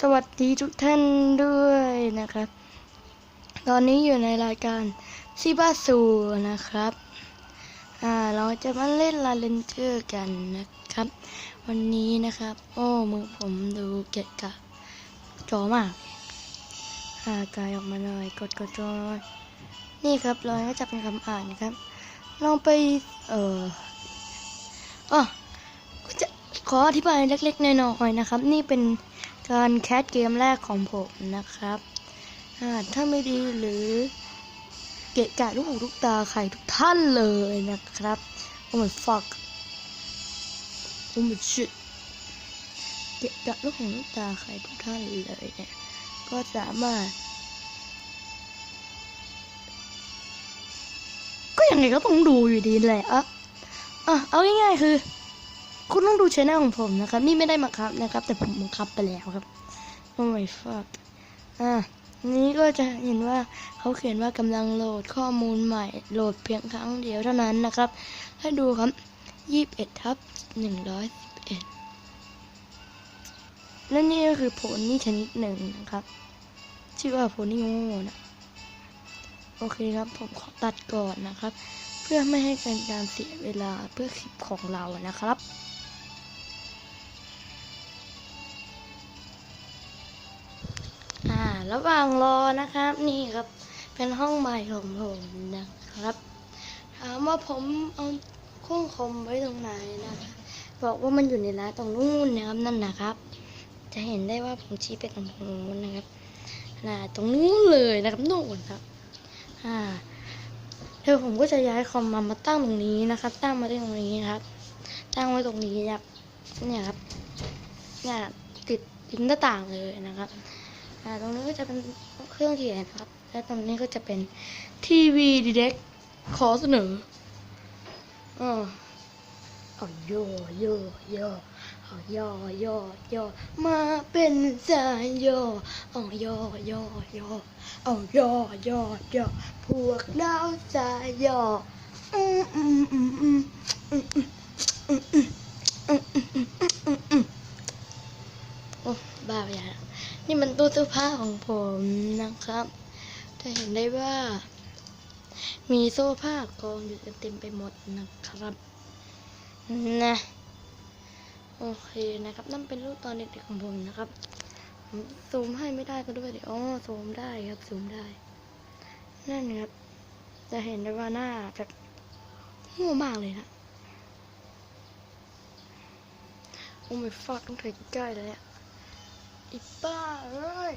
สวัสดีทุกท่านด้วยนะครับ ตอนนี้อยู่ในรายการซิบาสูนะครับ อ่า เราจะมาเล่นลาเลนเจอร์กันนะครับ วันนี้นะครับ โอ้ มือผมดูเกะกะจอมาก อ่ากายออกมาหน่อย กดกดจอหน่อยนี่ครับเราก็จะเป็นคำอ่านครับ ลองไป เอ่ออ๋อก็จะขออธิบายเล็กๆน้อยๆนะครับ นี่เป็น การแคสเกมแรกของผมนะครับ ถ้าไม่ดีหรือเกะกะลูกหูลูกตาใครทุกท่านเลยนะครับ โอ้ my fuck โอ้ my shit เกะกะลูกหูลูกตาใครทุกท่านเลยเนี่ย ก็สามารถ ก็ยังไงก็ต้องดูอยู่ดีแหละอะอะเอาง่ายๆคือ คุณต้องดูช anel ของผมนะครับ นี่ไม่ได้บังคับนะครับ แต่ผมบังคับไปแล้วครับ โอ้ my fuck อะนี้ก็จะเห็นว่าเขาเขียนว่ากำลังโหลดข้อมูลใหม่ โหลดเพียงครั้งเดียวเท่านั้นนะครับ ให้ดูครับ21ทับ111และนี่ก็คือโพนี่ชนิดหนึ่งนะครับ ชื่อว่าโพนี่โง่นะโอเคครับ ผมขอตัดก่อนนะครับ เพื่อไม่ให้เป็นการเสียเวลาเพื่อคลิปของเรานะครับ ระหว่างรอนะครับ นี่ครับ เป็นห้องใหม่ของผมนะครับ ถามว่าผมเอาเครื่องคมไว้ตรงไหนนะครับบอกว่ามันอยู่ในร้านตรงนู้นนะครับนั่นนะครับ จะเห็นได้ว่าผมชี้ไปตรงนู้นนะครับน่าตรงนู้นเลยนะครับโน่นครับ อ่าเดี๋ยวผมก็จะย้ายคอมมามาตั้งตรงนี้นะครับ ตั้งมาได้ตรงนี้นะครับ ตั้งไว้ตรงนี้ครับ เนี่ยครับเนี่ยติดติดหน้าต่างเลยนะครับ ตรงนี้ก็จะเป็นเครื่องเขียนครับ และตรงนี้ก็จะเป็นทีวีดีเด็กขอเสนอเออเอาโยโยโยเอาโยโยโยมาเป็นสายโยเอาโยโยโยเอาโยโยโยพวกเราสายโยอืมอืมอืมอืมอืมอืมอืมอืมอืมอืมอืมอืม บ้าไปแล้วนี่มันตู้เสื้อผ้าของผมนะครับ จะเห็นได้ว่า มีโซ่ผ้ากองอยู่เต็มไปหมดนะครับ นะโอเคนะครับนั่นเป็นรูปตอนเด็กๆของผมนะครับซูมให้ไม่ได้ก็ด้วยเดี๋ยวอ๋อซูมได้ครับซูมได้ นั่นครับ จะเห็นได้ว่าหน้าแบบง่มากเลยนะโอ้ไม่ฟอดต้องถ่ายใกล้เลยอะ อีป้าเอ้ย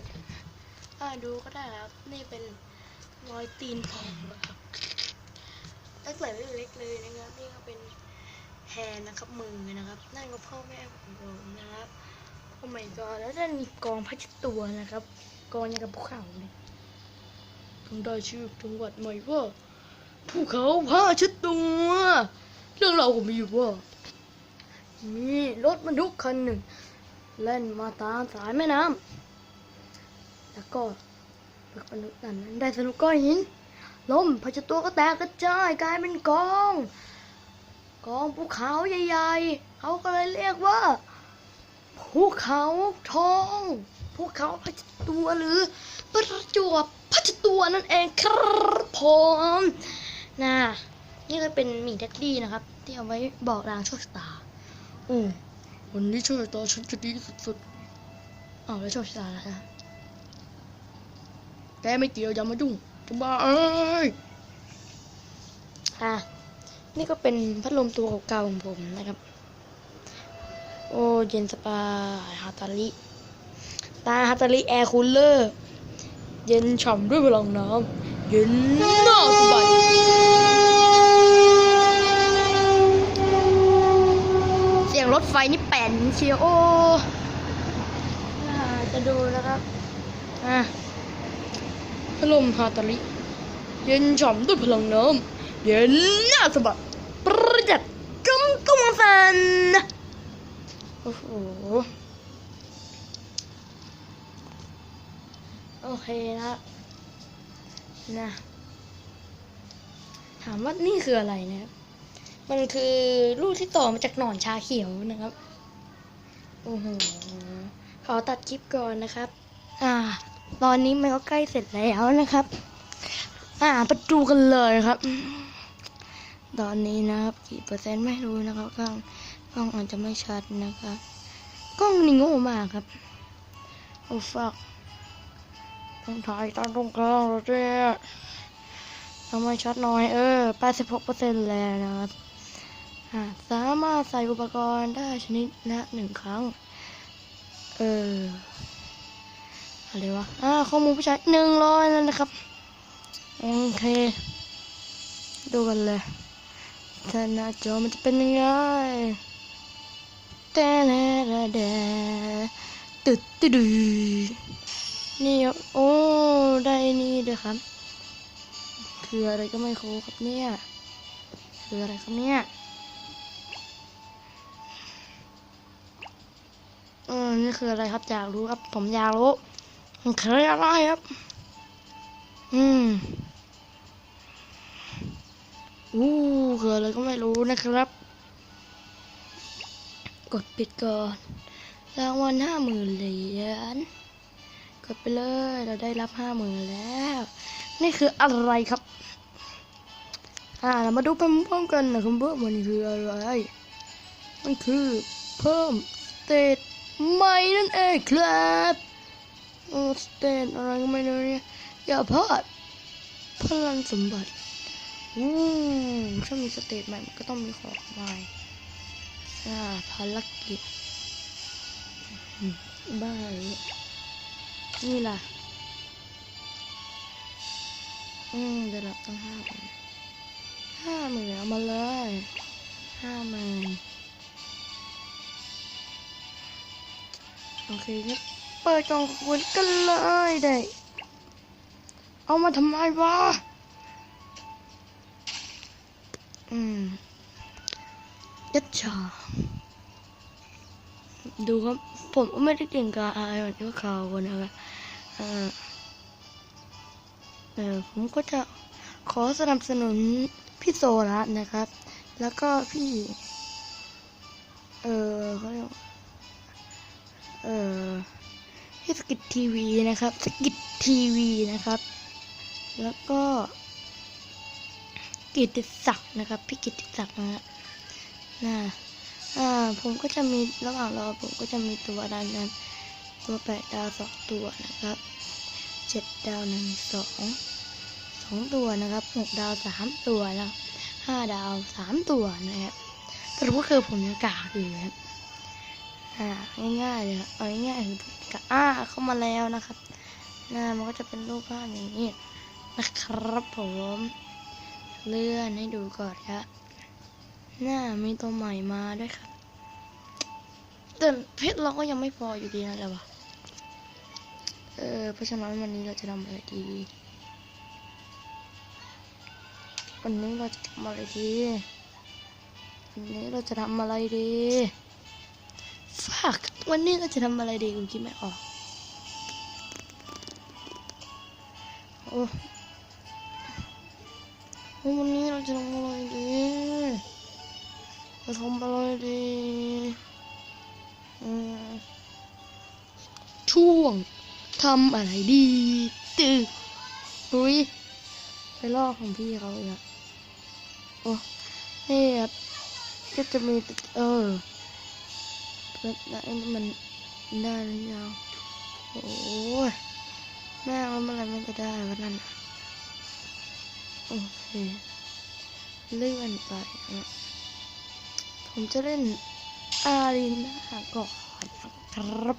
อ่าดูก็ได้ครับ นี่เป็นรอยตีนผมนะครับตั้งแต่เล็กๆเลยนะครับ นี่ก็เป็นแฮนนะครับมือนะครับ นั่นก็พ่อแม่ของผมนะครับโอ้ my god แล้วนั่นมีกองพัชตัวนะครับ กองอย่างกับภูเขาเลยต้องได้ชื่อจังหวัดใหม่ว่าภูเขาผ้าชัดตัวเรื่องเราวก็มีอยู่ว่านี่รถบรรทุกคันหนึ่ง เล่นมาตามสายแม่น้ำแล้วก็เบิกมนุษย์นั้นได้สนุกก้อนหินล้มพระเจ้าตัวก็แตกกระจายกลายเป็นกอง กองภูเขาใหญ่ ๆ เขาก็เลยเรียกว่าภูเขาทองภูเขาพระจตัวหรือประจวบพระจตัวนั่นเองครับผมนะนี่ก็เป็นหมีแดดดี้นะครับ ที่เอาไว้บอกรางโชคชะตา อืม วันนี้โชคชะตาฉันจะดีสุดๆอ้าวแล้วโชคชะตาล่ะนะแกไม่เกี่ยวอย่ามายุ่งจะบ้าเอ้ยอะนี่ก็เป็นพัดลมตัวเก่าของผมนะครับ โอ้เย็นสปาฮาตาลิตาฮาตาลิแอร์คูลเลอร์ เย็นฉ่ำด้วยพลังน้ำเย็นน่าสบาย เสียงรถไฟ นเชียวโอจะดูนะครับอะพลมฮาตาลิเย็นฉ่ำด้วยพลังน้ำเย็นน่าสบายประหยัดกำกำฟันโอ้โหโอเคนะนะถามว่านี่คืออะไรนะครับ มันคือลูกที่ต่อมาจากหนอนชาเขียวนะครับ อขอตัดคลิปก่อนนะครับ อ่า ตอนนี้มันก็ใกล้เสร็จแล้วนะครับ อ่าไปดูกันเลยครับ ตอนนี้นะครับ กี่เปอร์เซ็นต์ไม่รู้นะครับกล้องกล้องอาจจะไม่ชัดนะครับกล้องนี่โง่มากครับ โอ้ฟักต้องถ่ายตามตรงกลางแล้วเนี่ยทำไมชัดน้อยเออ86เปอร์เซ็นต์แล้วนะครับ สามารถใส่อุปกรณ์ได้ชนิดละหนึ่งครั้ง เออ อะไรวะ อ่า ข้อมูลผู้ใช้หนึ่งร้อยแล้วนะครับ โอเค ดูกันเลยถ้าหน้าจอมันจะเป็นยังไงแต่แน่แดตึดตึดนี่โอ้ ได้นี่ด้วยครับ คืออะไรก็ไม่รู้ครับเนี่ย คืออะไรครับเนี่ย เออนี่คืออะไรครับ อยากรู้ครับ ผมอยากรู้มันคืออะไรครับ อืมอู้คืออะไรก็ไม่รู้นะครับ กดปิดก่อนรางวัลห้าหมื่นเหรียญกดไปเลยเราได้รับห้าหมื่นแล้ว นี่คืออะไรครับ อ่าเรามาดูไปพร้อมๆกันนะครับว่ามันคืออะไร มันคือเพิ่มสเตต ใหม่นั่นเองครับโอ้สเตตอะไรก็ไม่รู้เนี่ยอย่าพลาดพลังสมบัติอู้ถ้ามีสเตตใหม่มันก็ต้องมีของใหม่อ่าภารกิจบ้าเลยนี่ล่ะ อืมเดี๋ยวเราต้องห้าหมื่นห้าหมื่นเอามาเลยห้าหมื่น โอเคครับเปิดกล่องคุนกันเลยได้ เอามาทำไมวะ อืมยัดชาดูครับ ผมก็ไม่ได้เก่งกาอายเหมือนที่เขาคนนะครับเออเออผมก็จะขอสนับสนุนพี่โซละนะครับ แล้วก็พี่ กิททีวีนะครับสกิททีวีนะครับ แล้วก็กิติศักดิ์นะครับพี่กิติศักดิ์นะฮะน่าอ่าผมก็จะมีระหว่างรอผมก็จะมีตัวดันนั้นตัวแปดดาวสองตัวนะครับเจ็ดดาวหนึ่งสองสองตัวนะครับหกดาวสามตัวแล้วห้าดาวสามตัวนะครับแต่รู้ก็คือผมยังกากอยู่นะครับ อ่าง่ายๆเลยเอาง่ายๆคือกับอ่าเข้ามาแล้วนะครับหน้ามันก็จะเป็นรูปภาพอย่างนี้นะครับผมเลื่อนให้ดูก่อนครับหน้ามีตัวใหม่มาด้วยครับแต่เพชรเราก็ยังไม่พออยู่ดีนั่นแหละวะเออเพราะฉะนั้นวันนี้เราจะทำอะไรดี วันนี้เราจะทำอะไรดีวันนี้เราจะทำอะไรดี วันนี้เราจะทำอะไรดีกูคิดไม่ออกโอ้โอ้วันนี้เราจะทำอะไรดีเราทำอะไรดีอืมช่วงทำอะไรดีตึกอุ้ยไปลอกของพี่เขาอีกอะโอ้นี่ครับก็จะมี เออ แล้วไอ้มันได้หรือยังโอ้ยแม่งแล้วเมื่อไรมันจะได้วะนั่นโอเคเลื่อนไปผมจะเล่นอารีนาก่อนครับ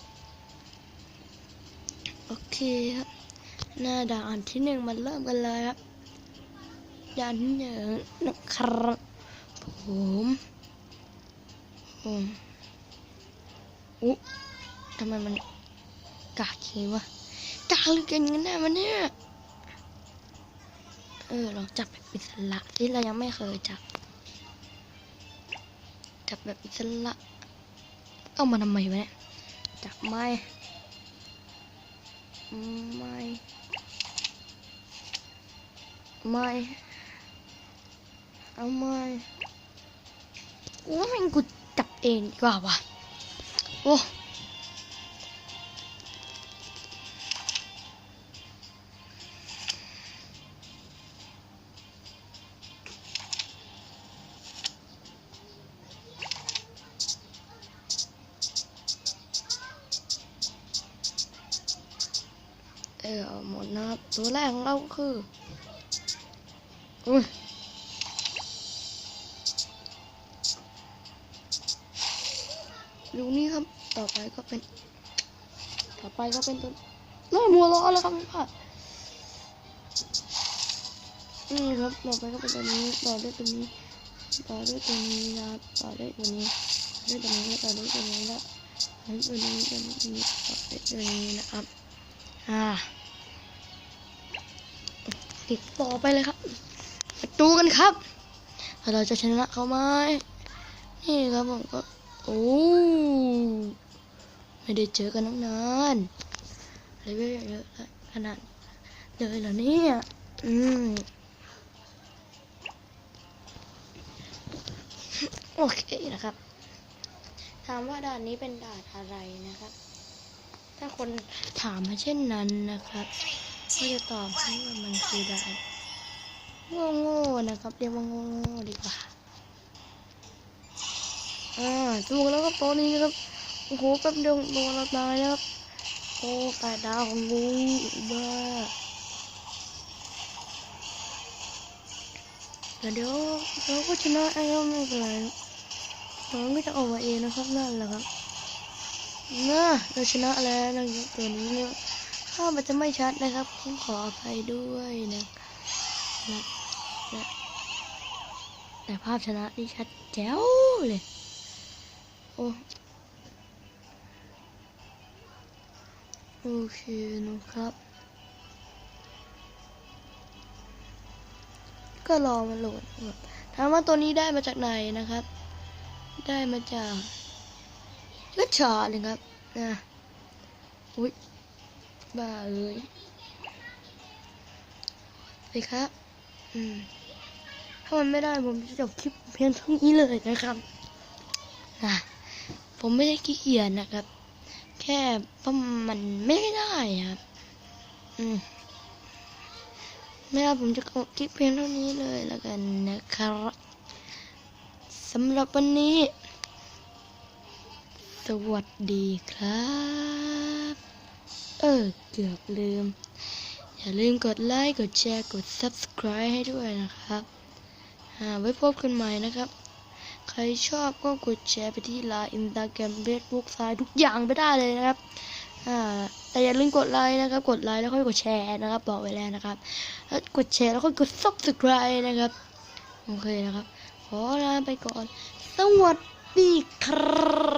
โอเคครับหน้าด่านที่หนึ่งมันเริ่มกันเลยครับด่านที่หนึ่งนะครับผมอืม อุ๊ทำไมมันกากอย่างนี้วะกากหรือเก่งกันแน่มันเนี่ยเออลองจับแบบอิสระที่เรายังไม่เคยจับ จับแบบอิสระเอามาทำไมวะเนี่ยจับไม่ไม่ไม่เอาไม่ว่ามันกูจับเองดีกว่าวะ อเออหมดนะครับตัวแรกของเราก็คืออุ้ยดูนี่ครับ ต่อไปก็เป็น ต่อไปก็เป็นตัวเริ่มหัวล้อแล้วครับพ่อนี่ครับต่อไปก็เป็นตัวนี้ต่อด้วยตัวนี้ต่อด้วยตัวนี้นะต่อด้วยตัวนี้ต่อด้วยตัวนี้ต่อด้วยตัวนี้แล้วต่อได้ตัวนี้ต่อได้ตัวนี้ต่อด้วยตัวนี้นะครับอ่าติดต่อไปเลยครับมาดูกันครับเราจะชนะเขาไหมนี่ครับผมก็โอ้ ไม่ได้เจอกันตั้งนานเลเวลเยอะขนาดเลยเหรอเนี่ยอืมโอเคนะครับ ถามว่าด่านนี้เป็นด่านอะไรนะครับ ถ้าคนถามมาเช่นนั้นนะครับก็จะตอบให้ว่ามันคือด่านโง่ๆนะครับเรียกว่าโง่ๆดีกว่าอ่าถูกแล้วก็โต๊ะนี้นะครับ โอ้โหแป๊บเดียวโดนเราตายนะครับโอ้ตายดาวของงูบ้าแต่เดี๋ยวเราก็ชนะไอ้ก็ไม่เป็นไรน้องก็จะออกมาเองนะครับนั่นแหละครับน่าเราชนะแล้วนะครับตัวนี้เนี่ยภาพมันจะไม่ชัดนะครับผมขออภัยด้วยนะนะนะแต่ภาพชนะนี่ชัดแจ๋วเลย โอ้ โอเคนะครับ ก็รอมันโหลดนะครับถามว่าตัวนี้ได้มาจากไหนนะครับ ได้มาจากก็ชาเลยครับนะอุ้ยบ้าเลยไปครับ อืมถ้ามันไม่ได้ผมจะจบคลิปเพียงเท่านี้เลยนะครับนะผมไม่ได้ขี้เกียจนะครับ ค่เพราะมันไม่ได้ครับอืมไม่ได้ผมจะจบคลิปเพียงเท่านี้เลยแล้วกันนะครับสำหรับวันนี้ สวัสดีครับ เออ เกือบลืม อย่าลืมกดไลค์ กดแชร์ กด subscribe ให้ด้วยนะครับอ่าไว้พบกันใหม่นะครับ ใครชอบก็กดแชร์ไปที่ไลน์อินสตาแกรมเฟซบุ๊กไซทุกอย่างไปได้เลยนะครับอ่าแต่อย่าลืมกดไลค์นะครับ กดไลค์แล้วค่อยกดแชร์นะครับ บอกไว้แล้วนะครับแล้วกดแชร์แล้วค่อยกดซับสไครต์นะครับโอเคนะครับ ขอลาไปก่อน สวัสดีครับ